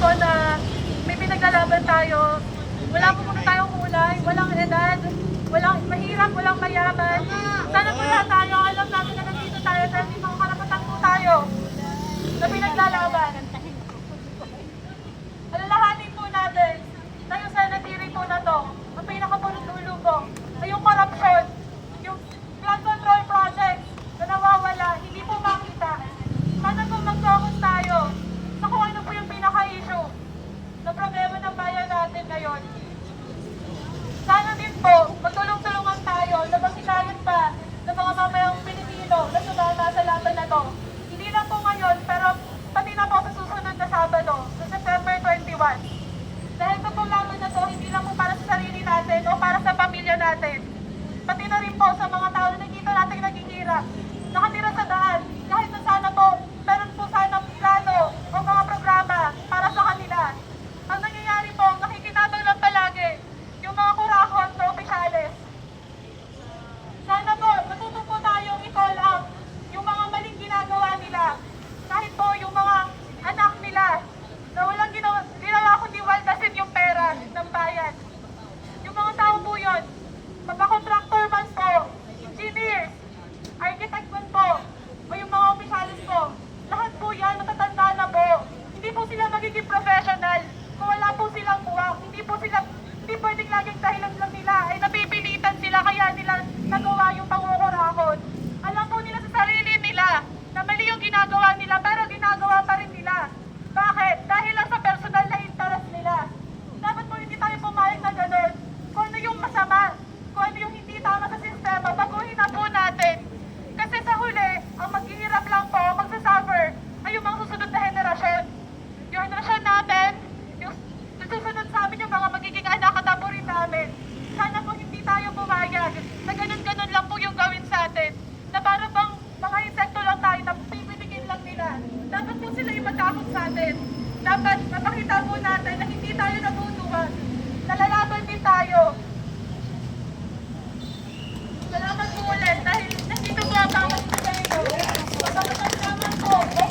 po na may pinaglalaban tayo. Wala po muna tayong kulay, walang edad, walang mahirap, walang mayaman. Sana po lahat tayo, alam namin na nandito tayo dahil may mga karapatan po tayo na pinaglalaban. Alalahanin po natin na yung sanitary po na to, ang pinakapunod-dulo po, ay yung corruption, yung flood control project na nawawala, hindi po makita. Sana po mag-focus tayo sa kung ano po yung pinaka-issue na problema ng bayan natin ngayon. Sana din po, magtulong-tulungan tayo na masikayan pa ng mga mamayang Pilipino na sumama sa laban na to. Hindi lang po ngayon, pero pati na po sa susunod na Sabado, sa September 21. Dahil ito po laban na to, hindi lang po para sa sarili natin o para sa pamilya natin. Pati na rin po sa mga tao na nakikita natin naghihirap, nakatira sa daan, kahit na sana po, meron po sana plano o mga programa para sa kanila. Ang nangyayari po, nakikinabang lang palagi yung mga kurakot na opisyales. Sana po, matuto po tayong i-call out yung mga maling ginagawa nila. Kahit po yung mga anak nila na walang ginawa, ginawa kundi waldasin yung pera ng bayan. Yung mga tao po yun, mapakontractor man po, engineers, architect man po, o yung mga opisyalis po, lahat po yan, matatanda na po. Hindi po sila magiging professional kung wala po silang buwak. Hindi po sila, hindi pwedeng laging dahilan lang nila ay napipilitan sila kaya nila nagawa yung pangukurakot. Alam po nila sa sarili nila na mali yung ginagawa nila pero ginagawa pa rin nila. Bakit? Dahil lang sa personal na interest nila. Dapat po hindi tayo pumayag na ganun. Kung ano yung masama, kung ano yung hindi tama sa sistema, baguhin na po natin. Kasi sa huli, ang maghihirap lang po, magsasuffer, ay yung mga susunod na henerasyon. Yung henerasyon natin, yung susunod sa amin yung mga magiging anak at namin. Sana po hindi tayo pumayag na ganun-ganun lang po yung gawin sa atin. Na para bang mga insekto lang tayo na pipitikin lang nila. Dapat po sila yung matakot sa atin. Dapat mapakita po natin na hindi tayo natutuwag. Nalalaban din tayo. Salamat po ulit dahil nandito po ang bawat Pilipino. Salamat po.